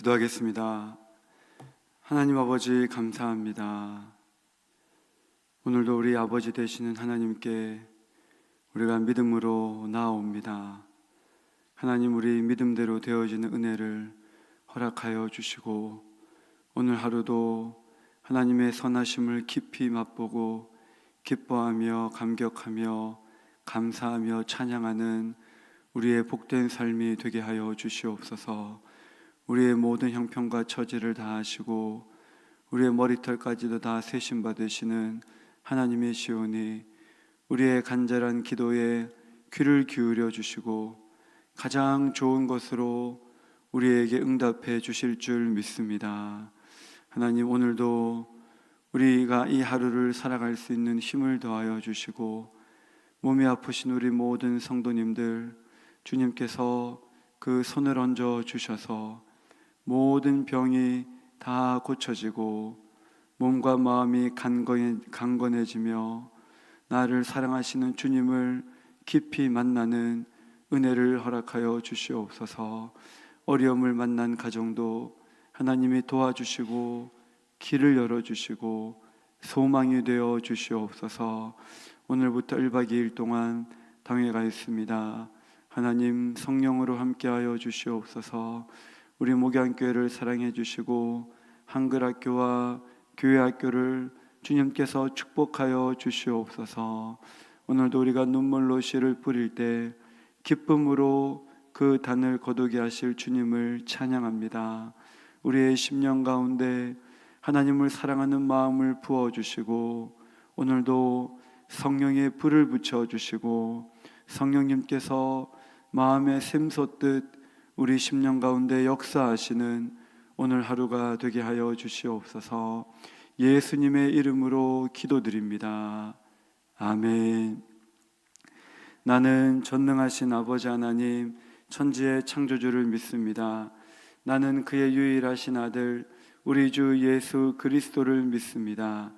기도하겠습니다. 하나님 아버지 감사합니다. 오늘도 우리 아버지 되시는 하나님께 우리가 믿음으로 나아옵니다. 하나님 우리 믿음대로 되어지는 은혜를 허락하여 주시고 오늘 하루도 하나님의 선하심을 깊이 맛보고 기뻐하며 감격하며 감사하며 찬양하는 우리의 복된 삶이 되게 하여 주시옵소서. 우리의 모든 형편과 처지를 다 아시고 우리의 머리털까지도 다 세심 받으시는 하나님의 시온이 우리의 간절한 기도에 귀를 기울여 주시고 가장 좋은 것으로 우리에게 응답해 주실 줄 믿습니다. 하나님 오늘도 우리가 이 하루를 살아갈 수 있는 힘을 더하여 주시고 몸이 아프신 우리 모든 성도님들 주님께서 그 손을 얹어 주셔서 모든 병이 다 고쳐지고 몸과 마음이 강건해, 강건해 지며 나를 사랑하시는 주님을 깊이 만나는 은혜를 허락하여 주시옵소서. 어려움을 만난 가정도 하나님이 도와주시고 길을 열어주시고 소망이 되어 주시옵소서. 오늘부터 1박 2일 동안 당회 가 있습니다. 하나님 성령으로 함께하여 주시옵소서 우리 목양교회를 사랑해 주시고 한글 학교와 교회 학교를 주님께서 축복하여 주시옵소서. 오늘도 우리가 눈물로 씨를 뿌릴 때 기쁨으로 그 단을 거두게 하실 주님을 찬양합니다. 우리의 심령 가운데 하나님을 사랑하는 마음을 부어 주시고 오늘도 성령의 불을 붙여 주시고 성령님께서 마음에 샘솟듯 우리 심령 가운데 역사하시는 오늘 하루가 되게 하여 주시옵소서 예수님의 이름으로 기도드립니다. 아멘. 나는 전능하신 아버지 하나님, 천지의 창조주를 믿습니다. 나는 그의 유일하신 아들, 우리 주 예수 그리스도를 믿습니다.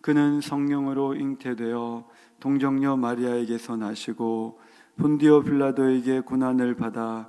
그는 성령으로 잉태되어 동정녀 마리아에게서 나시고 본디오 빌라도에게 고난을 받아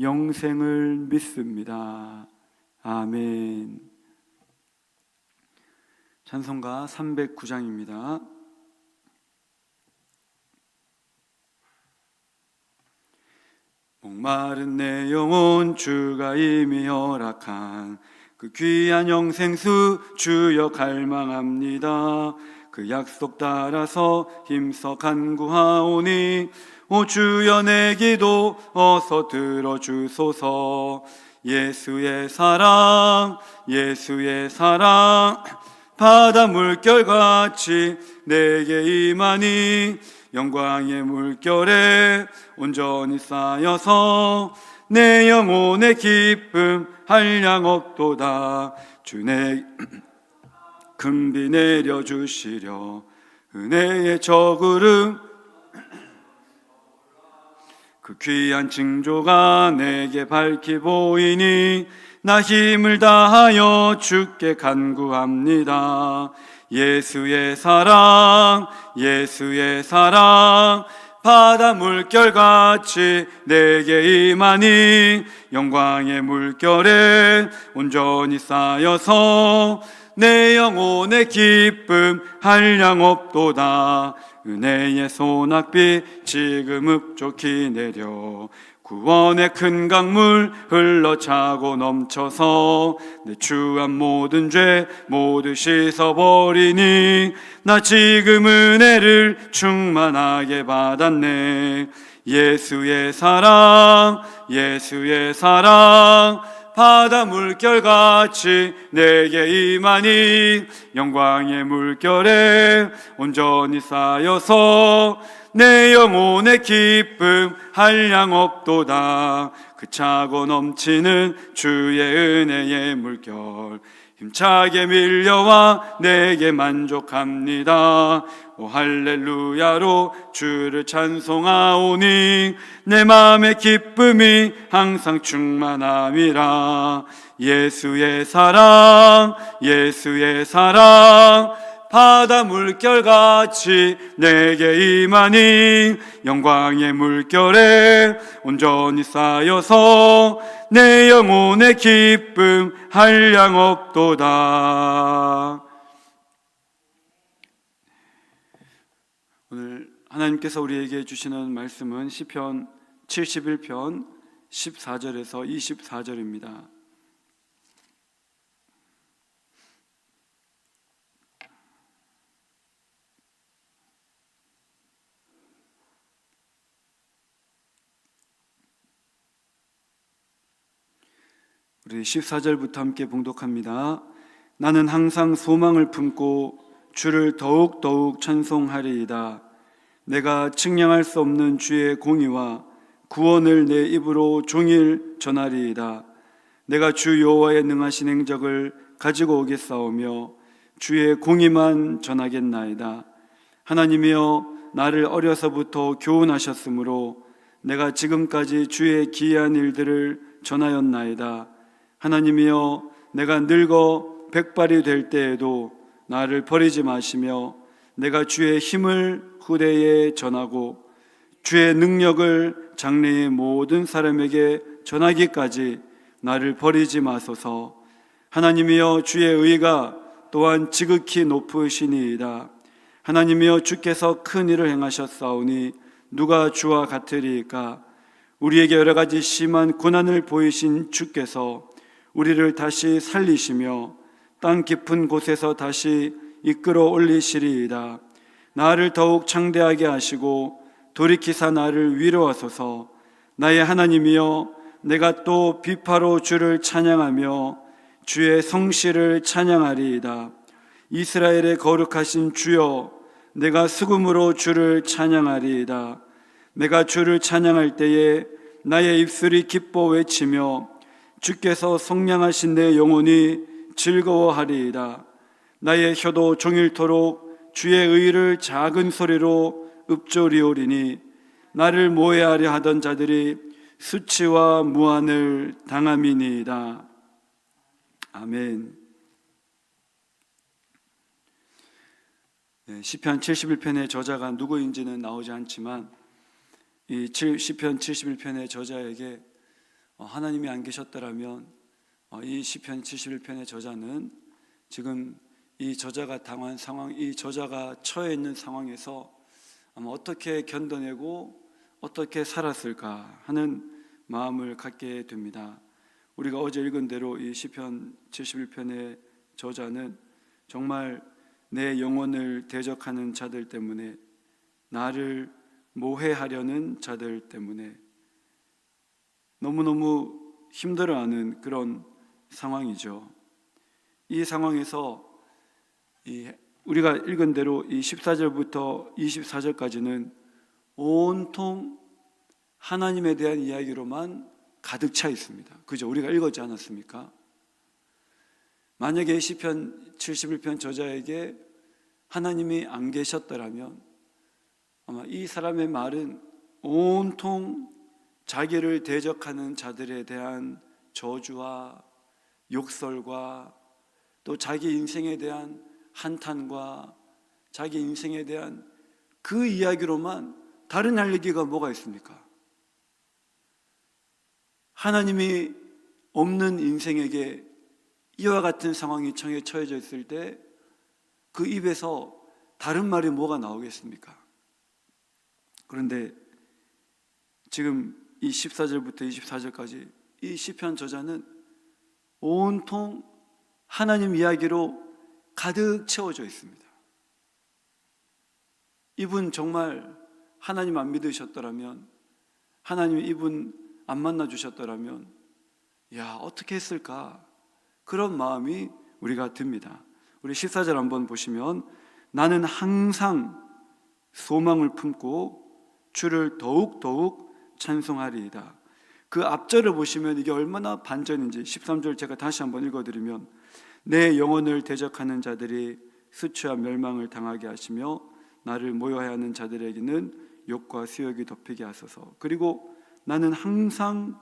영생을 믿습니다. 아멘. 찬송가 309장입니다. 목마른 내 영혼 주가 이미 허락한 그 귀한 영생수 주여 갈망합니다. 그 약속 따라서 힘써 간구하오니 오 주여 내 기도 어서 들어주소서. 예수의 사랑 예수의 사랑. 바다 물결같이 내게 임하니 영광의 물결에 온전히 쌓여서 내 영혼의 기쁨 한량 없도다. 주내 금비 내려주시려 은혜의 저구름 그 귀한 징조가 내게 밝히 보이니 나 힘을 다하여 주께 간구합니다. 예수의 사랑 예수의 사랑 바다 물결같이 내게 임하니 영광의 물결에 온전히 쌓여서 내 영혼의 기쁨 한량 없도다. 은혜의 소낙비 지금 흡족히 내려. 구원의 큰 강물 흘러 차고 넘쳐서 내 추한 모든 죄 모두 씻어버리니 나 지금 은혜를 충만하게 받았네. 예수의 사랑 예수의 사랑 바다 물결같이 내게 임하니 영광의 물결에 온전히 쌓여서 내 영혼의 기쁨 한량 없도다. 그 차고 넘치는 주의 은혜의 물결 힘차게 밀려와 내게 만족합니다. 오 할렐루야로 주를 찬송하오니 내 마음의 기쁨이 항상 충만함이라. 예수의 사랑 예수의 사랑 바다 물결같이 내게 임하니 영광의 물결에 온전히 쌓여서 내 영혼의 기쁨 한량 없도다 오늘 하나님께서 우리에게 주시는 말씀은 시편 71편 14절에서 24절입니다. 우리 14절부터 함께 봉독합니다. 나는 항상 소망을 품고 주를 더욱 더욱 찬송하리이다. 내가 측량할 수 없는 주의 공의와 구원을 내 입으로 종일 전하리이다. 내가 주 여호와의 능하신 행적을 가지고 오겠사오며 주의 공의만 전하겠나이다. 하나님이여 나를 어려서부터 교훈하셨으므로 내가 지금까지 주의 기이한 일들을 전하였나이다. 하나님이여 내가 늙어 백발이 될 때에도 나를 버리지 마시며 내가 주의 힘을 후대에 전하고 주의 능력을 장래의 모든 사람에게 전하기까지 나를 버리지 마소서. 하나님이여 주의 의가 또한 지극히 높으시니이다. 하나님이여 주께서 큰 일을 행하셨사오니 누가 주와 같으리까? 우리에게 여러 가지 심한 고난을 보이신 주께서 우리를 다시 살리시며 땅 깊은 곳에서 다시 이끌어 올리시리이다. 나를 더욱 창대하게 하시고 돌이키사 나를 위로하소서. 나의 하나님이여 내가 또 비파로 주를 찬양하며 주의 성실을 찬양하리이다. 이스라엘의 거룩하신 주여 내가 수금으로 주를 찬양하리이다. 내가 주를 찬양할 때에 나의 입술이 기뻐 외치며 주께서 성량하신 내 영혼이 즐거워하리이다. 나의 혀도 종일토록 주의 의를 작은 소리로 읊조리오리니 나를 모해하려 하던 자들이 수치와 무한을 당함이니이다. 아멘. 네, 시편 71편의 저자가 누구인지는 나오지 않지만 이 시편 71편의 저자에게 어, 하나님이 안 계셨더라면 어, 이 시편 71편의 저자는 지금 이 저자가 당한 상황, 이 저자가 처해 있는 상황에서 아마 어떻게 견뎌내고 어떻게 살았을까 하는 마음을 갖게 됩니다. 우리가 어제 읽은 대로 이 시편 71편의 저자는 정말 내 영혼을 대적하는 자들 때문에 나를 모해하려는 자들 때문에 너무너무 힘들어하는 그런 상황이죠. 이 상황에서 이 우리가 읽은 대로 이 14절부터 24절까지는 온통 하나님에 대한 이야기로만 가득 차 있습니다. 그죠? 우리가 읽었지 않았습니까? 만약에 시편 71편 저자에게 하나님이 안 계셨더라면 아마 이 사람의 말은 온통 자기를 대적하는 자들에 대한 저주와 욕설과 또 자기 인생에 대한 한탄과 자기 인생에 대한 그 이야기로만 다른 할 얘기가 뭐가 있습니까? 하나님이 없는 인생에게 이와 같은 상황이 청에 처해져 있을 때 그 입에서 다른 말이 뭐가 나오겠습니까? 그런데 지금 이 14절부터 24절까지 이 시편 저자는 온통 하나님 이야기로 가득 채워져 있습니다. 이분 정말 하나님 안 믿으셨더라면 하나님 이분 안 만나 주셨더라면 야, 어떻게 했을까? 그런 마음이 우리가 듭니다. 우리 14절 한번 보시면 나는 항상 소망을 품고 주를 더욱 더욱 찬송하리이다. 그 앞절을 보시면 이게 얼마나 반전인지 13절 제가 다시 한번 읽어드리면 내 영혼을 대적하는 자들이 수치와 멸망을 당하게 하시며 나를 모여야 하는 자들에게는 욕과 수욕이 덮이게 하소서. 그리고 나는 항상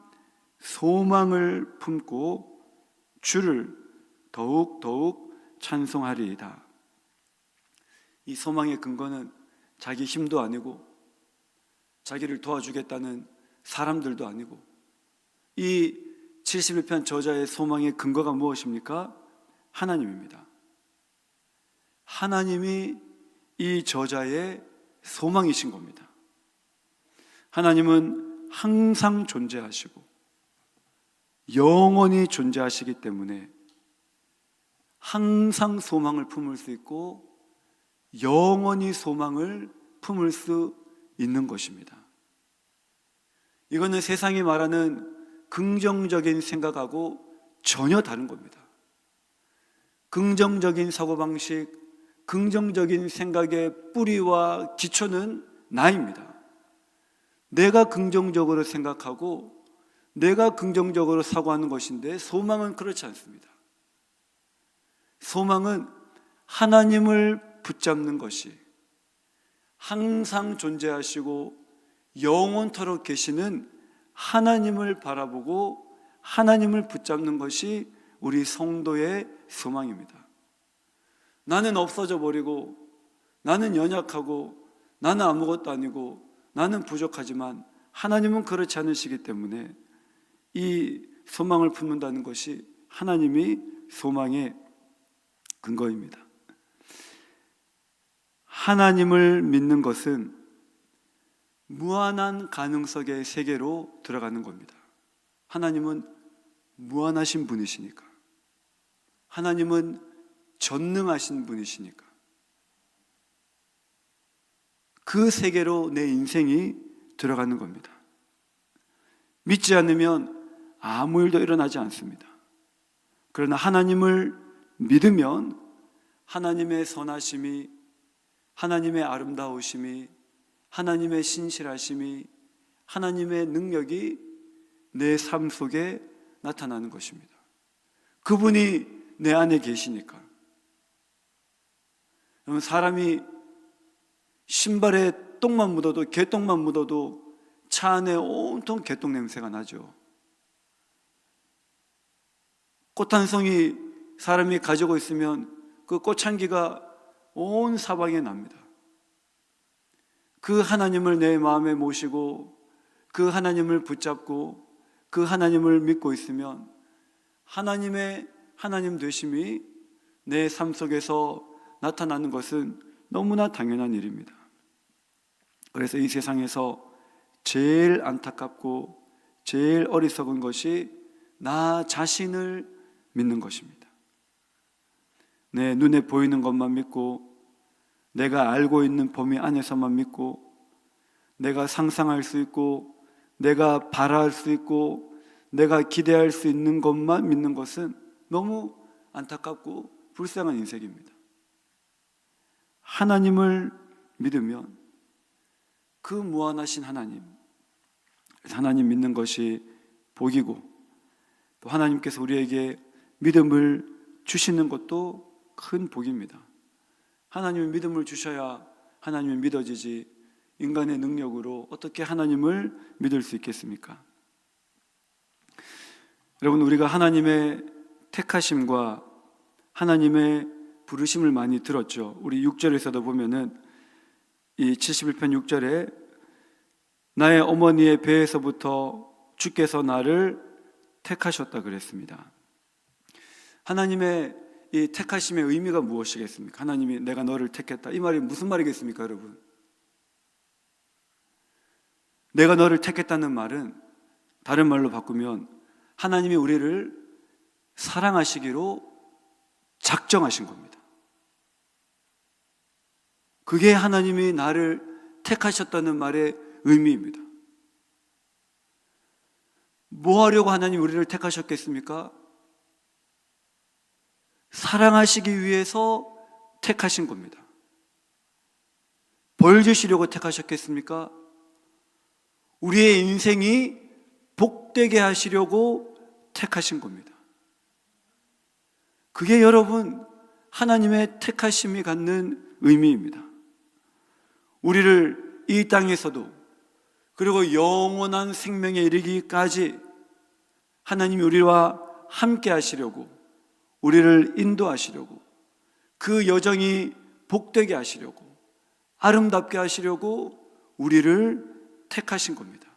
소망을 품고 주를 더욱 더욱 찬송하리이다. 이 소망의 근거는 자기 힘도 아니고 자기를 도와주겠다는 사람들도 아니고 이 71편 저자의 소망의 근거가 무엇입니까? 하나님입니다. 하나님이 이 저자의 소망이신 겁니다. 하나님은 항상 존재하시고 영원히 존재하시기 때문에 항상 소망을 품을 수 있고 영원히 소망을 품을 수 있는 것입니다. 이거는 세상이 말하는 긍정적인 생각하고 전혀 다른 겁니다. 긍정적인 사고방식, 긍정적인 생각의 뿌리와 기초는 나입니다. 내가 긍정적으로 생각하고 내가 긍정적으로 사고하는 것인데 소망은 그렇지 않습니다. 소망은 하나님을 붙잡는 것이 항상 존재하시고 영원토록 계시는 하나님을 바라보고 하나님을 붙잡는 것이 우리 성도의 소망입니다. 나는 없어져 버리고 나는 연약하고 나는 아무것도 아니고 나는 부족하지만 하나님은 그렇지 않으시기 때문에 이 소망을 품는다는 것이 하나님이 소망의 근거입니다. 하나님을 믿는 것은 무한한 가능성의 세계로 들어가는 겁니다. 하나님은 무한하신 분이시니까. 하나님은 전능하신 분이시니까. 그 세계로 내 인생이 들어가는 겁니다. 믿지 않으면 아무 일도 일어나지 않습니다. 그러나 하나님을 믿으면 하나님의 선하심이, 하나님의 아름다우심이, 하나님의 신실하심이, 하나님의 능력이 내 삶 속에 나타나는 것입니다. 그분이 내 안에 계시니까. 사람이 신발에 똥만 묻어도, 개똥만 묻어도 차 안에 온통 개똥 냄새가 나죠. 꽃 한 송이 사람이 가지고 있으면 그 꽃 향기가 온 사방에 납니다. 그 하나님을 내 마음에 모시고 그 하나님을 붙잡고 그 하나님을 믿고 있으면 하나님의 하나님 되심이 내 삶 속에서 나타나는 것은 너무나 당연한 일입니다. 그래서 이 세상에서 제일 안타깝고 제일 어리석은 것이 나 자신을 믿는 것입니다. 내 눈에 보이는 것만 믿고 내가 알고 있는 범위 안에서만 믿고 내가 상상할 수 있고 내가 바라할 수 있고 내가 기대할 수 있는 것만 믿는 것은 너무 안타깝고 불쌍한 인생입니다. 하나님을 믿으면 그 무한하신 하나님, 하나님 믿는 것이 복이고 또 하나님께서 우리에게 믿음을 주시는 것도 큰 복입니다. 하나님의 믿음을 주셔야 하나님을 믿어지지 인간의 능력으로 어떻게 하나님을 믿을 수 있겠습니까? 여러분 우리가 하나님의 택하심과 하나님의 부르심을 많이 들었죠. 우리 6절에서도 보면은 이 71편 6절에 나의 어머니의 배에서부터 주께서 나를 택하셨다 그랬습니다. 하나님의 이 택하심의 의미가 무엇이겠습니까? 하나님이 내가 너를 택했다. 이 말이 무슨 말이겠습니까, 여러분? 내가 너를 택했다는 말은 다른 말로 바꾸면 하나님이 우리를 사랑하시기로 작정하신 겁니다. 그게 하나님이 나를 택하셨다는 말의 의미입니다. 뭐 하려고 하나님 우리를 택하셨겠습니까? 사랑하시기 위해서 택하신 겁니다. 벌 주시려고 택하셨겠습니까? 우리의 인생이 복되게 하시려고 택하신 겁니다. 그게 여러분 하나님의 택하심이 갖는 의미입니다. 우리를 이 땅에서도 그리고 영원한 생명에 이르기까지 하나님이 우리와 함께 하시려고 우리를 인도하시려고 그 여정이 복되게 하시려고 아름답게 하시려고 우리를 택하신 겁니다.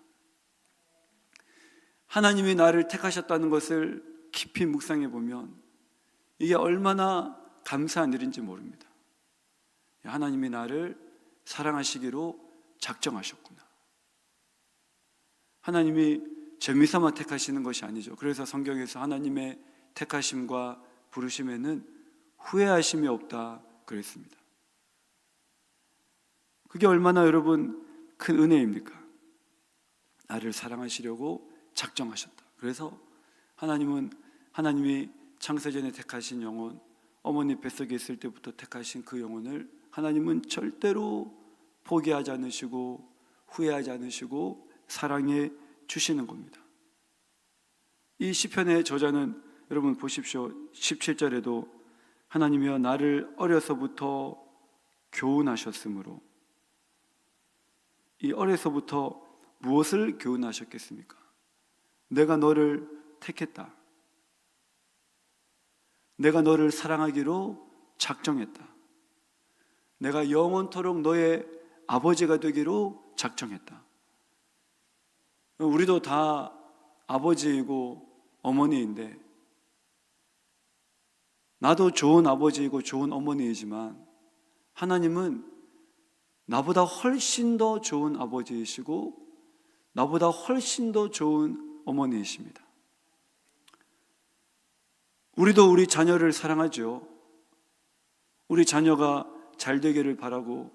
하나님이 나를 택하셨다는 것을 깊이 묵상해 보면 이게 얼마나 감사한 일인지 모릅니다. 하나님이 나를 사랑하시기로 작정하셨구나. 하나님이 재미삼아 택하시는 것이 아니죠. 그래서 성경에서 하나님의 택하심과 부르심에는 후회하심이 없다 그랬습니다. 그게 얼마나 여러분 큰 은혜입니까? 나를 사랑하시려고 작정하셨다. 그래서 하나님은 하나님이 창세전에 택하신 영혼, 어머니 뱃속에 있을 때부터 택하신 그 영혼을 하나님은 절대로 포기하지 않으시고 후회하지 않으시고 사랑해 주시는 겁니다. 이 시편의 저자는 여러분 보십시오. 17절에도 하나님이여 나를 어려서부터 교훈하셨으므로 이 어려서부터 무엇을 교훈하셨겠습니까? 내가 너를 택했다. 내가 너를 사랑하기로 작정했다. 내가 영원토록 너의 아버지가 되기로 작정했다. 우리도 다 아버지이고 어머니인데 나도 좋은 아버지이고 좋은 어머니이지만 하나님은 나보다 훨씬 더 좋은 아버지이시고 나보다 훨씬 더 좋은 어머니이십니다. 우리도 우리 자녀를 사랑하죠. 우리 자녀가 잘 되기를 바라고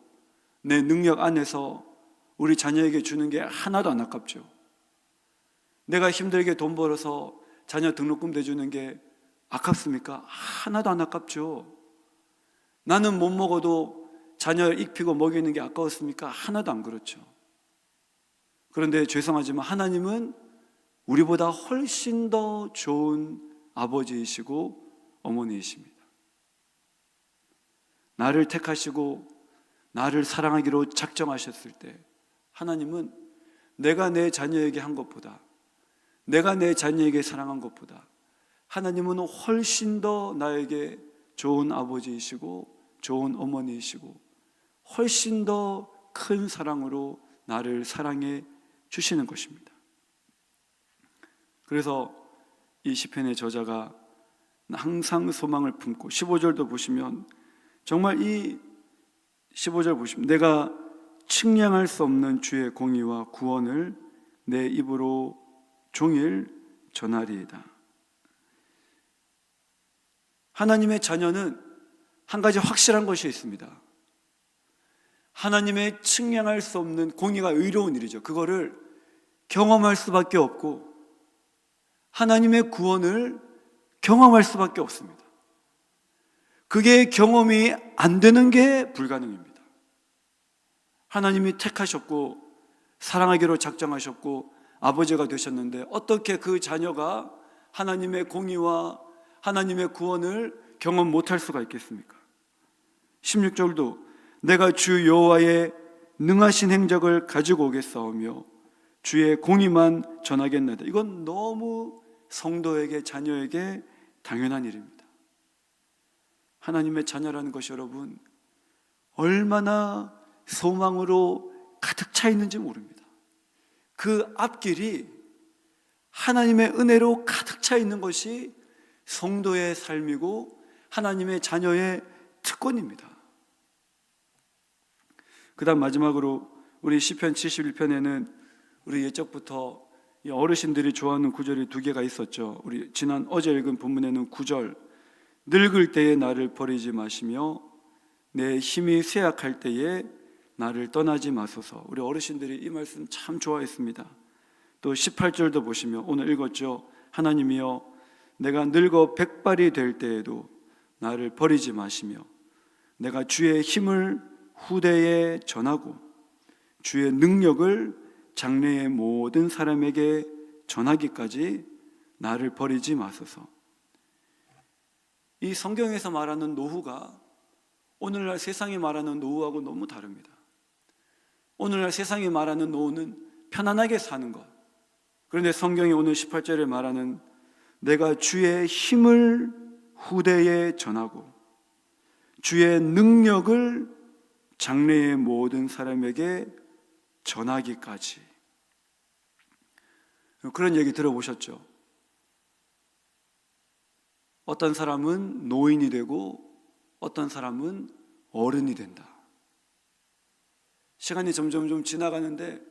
내 능력 안에서 우리 자녀에게 주는 게 하나도 안 아깝죠. 내가 힘들게 돈 벌어서 자녀 등록금 대주는 게 아깝습니까? 하나도 안 아깝죠. 나는 못 먹어도 자녀 익히고 먹이는 게 아까웠습니까? 하나도 안 그렇죠. 그런데 죄송하지만 하나님은 우리보다 훨씬 더 좋은 아버지이시고 어머니이십니다. 나를 택하시고 나를 사랑하기로 작정하셨을 때 하나님은 내가 내 자녀에게 한 것보다 내가 내 자녀에게 사랑한 것보다 하나님은 훨씬 더 나에게 좋은 아버지이시고 좋은 어머니이시고 훨씬 더 큰 사랑으로 나를 사랑해 주시는 것입니다. 그래서 이 시편의 저자가 항상 소망을 품고 15절도 보시면 정말 이 15절 보시면 내가 측량할 수 없는 주의 공의와 구원을 내 입으로 종일 전하리이다. 하나님의 자녀는 한 가지 확실한 것이 있습니다. 하나님의 측량할 수 없는 공의가 의로운 일이죠. 그거를 경험할 수밖에 없고 하나님의 구원을 경험할 수밖에 없습니다. 그게 경험이 안 되는 게 불가능입니다. 하나님이 택하셨고 사랑하기로 작정하셨고 아버지가 되셨는데 어떻게 그 자녀가 하나님의 공의와 하나님의 구원을 경험 못할 수가 있겠습니까? 16절도 내가 주 여호와의 능하신 행적을 가지고 오겠사오며 주의 공의만 전하겠나이다. 이건 너무 성도에게 자녀에게 당연한 일입니다. 하나님의 자녀라는 것이 여러분 얼마나 소망으로 가득 차 있는지 모릅니다. 그 앞길이 하나님의 은혜로 가득 차 있는 것이 성도의 삶이고 하나님의 자녀의 특권입니다. 그다음 마지막으로 우리 시편 71편에는 우리 예적부터 어르신들이 좋아하는 구절이 두 개가 있었죠. 우리 지난 어제 읽은 본문에는 구절 늙을 때에 나를 버리지 마시며 내 힘이 쇠약할 때에 나를 떠나지 마소서. 우리 어르신들이 이 말씀 참 좋아했습니다. 또 18절도 보시면 오늘 읽었죠. 하나님이여 내가 늙어 백발이 될 때에도 나를 버리지 마시며 내가 주의 힘을 후대에 전하고 주의 능력을 장래의 모든 사람에게 전하기까지 나를 버리지 마소서. 이 성경에서 말하는 노후가 오늘날 세상이 말하는 노후하고 너무 다릅니다. 오늘날 세상이 말하는 노후는 편안하게 사는 것. 그런데 성경이 오늘 18절에 말하는 내가 주의 힘을 후대에 전하고 주의 능력을 장래의 모든 사람에게 전하기까지. 그런 얘기 들어보셨죠? 어떤 사람은 노인이 되고 어떤 사람은 어른이 된다. 시간이 점점 좀 지나가는데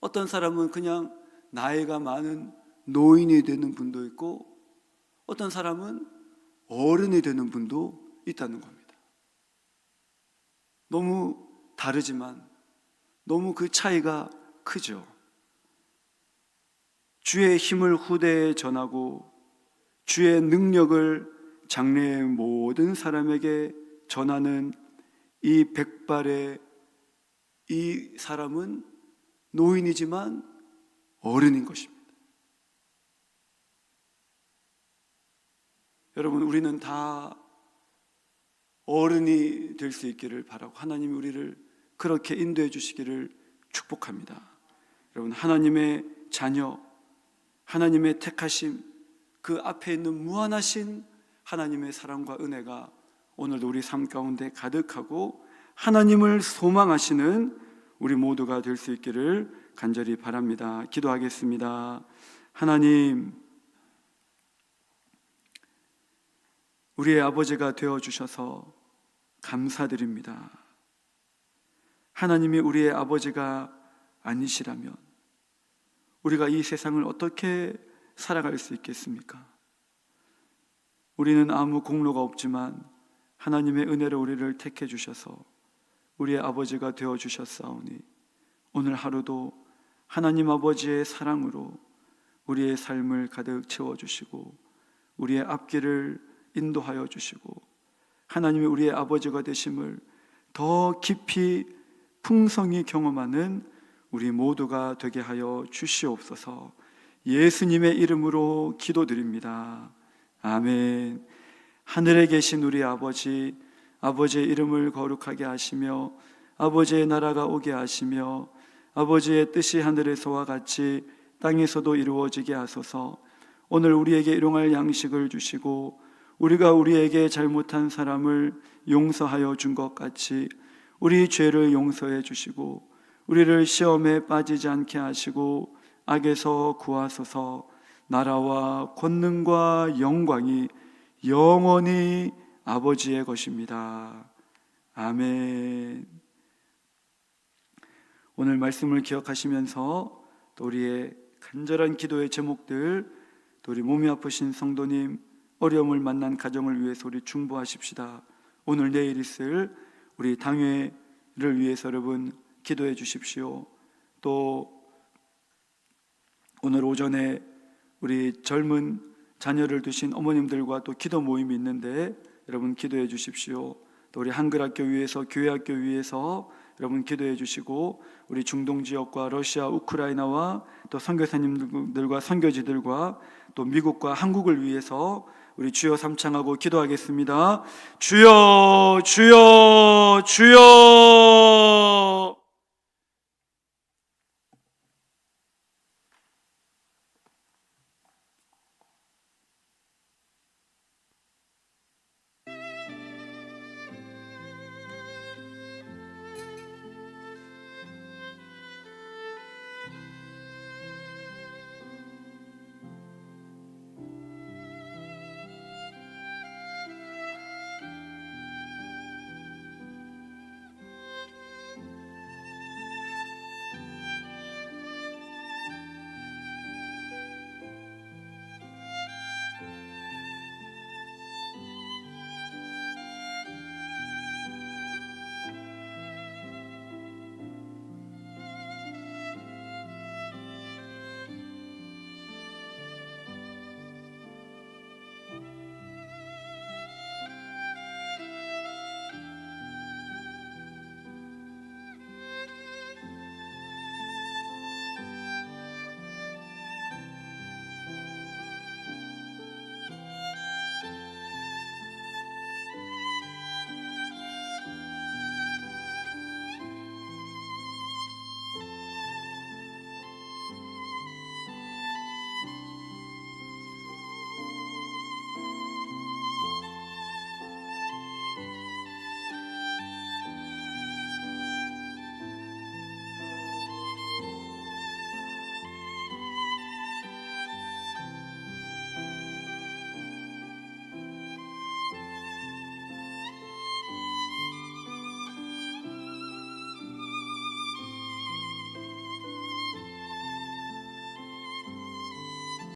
어떤 사람은 그냥 나이가 많은 노인이 되는 분도 있고 어떤 사람은 어른이 되는 분도 있다는 겁니다. 너무 다르지만 너무 그 차이가 크죠. 주의 힘을 후대에 전하고 주의 능력을 장래의 모든 사람에게 전하는 이 백발의 이 사람은 노인이지만 어른인 것입니다. 여러분, 우리는 다 어른이 될 수 있기를 바라고 하나님이 우리를 그렇게 인도해 주시기를 축복합니다. 여러분, 하나님의 자녀, 하나님의 택하심, 그 앞에 있는 무한하신 하나님의 사랑과 은혜가 오늘도 우리 삶 가운데 가득하고 하나님을 소망하시는 우리 모두가 될 수 있기를 간절히 바랍니다. 기도하겠습니다. 하나님, 우리의 아버지가 되어 주셔서 감사드립니다. 하나님이 우리의 아버지가 아니시라면 우리가 이 세상을 어떻게 살아갈 수 있겠습니까? 우리는 아무 공로가 없지만 하나님의 은혜로 우리를 택해 주셔서 우리의 아버지가 되어 주셨사오니 오늘 하루도 하나님 아버지의 사랑으로 우리의 삶을 가득 채워 주시고 우리의 앞길을 인도하여 주시고 하나님이 우리의 아버지가 되심을 더 깊이 풍성히 경험하는 우리 모두가 되게 하여 주시옵소서. 예수님의 이름으로 기도드립니다. 아멘. 하늘에 계신 우리 아버지, 아버지의 이름을 거룩하게 하시며 아버지의 나라가 오게 하시며 아버지의 뜻이 하늘에서와 같이 땅에서도 이루어지게 하소서. 오늘 우리에게 일용할 양식을 주시고 우리가 우리에게 잘못한 사람을 용서하여 준 것 같이 우리 죄를 용서해 주시고 우리를 시험에 빠지지 않게 하시고 악에서 구하소서 나라와 권능과 영광이 영원히 아버지의 것입니다. 아멘. 오늘 말씀을 기억하시면서 또 우리의 간절한 기도의 제목들, 또 우리 몸이 아프신 성도님, 어려움을 만난 가정을 위해서 우리 중보하십시다. 오늘 내일 있을 우리 당회를 위해서 여러분 기도해 주십시오. 또 오늘 오전에 우리 젊은 자녀를 두신 어머님들과 또 기도 모임이 있는데 여러분 기도해 주십시오. 또 우리 한글학교 위해서 교회학교 위해서 여러분 기도해 주시고 우리 중동 지역과 러시아, 우크라이나와 또 선교사님들과 선교지들과 또 미국과 한국을 위해서 우리 주여 삼창하고 기도하겠습니다. 주여, 주여, 주여.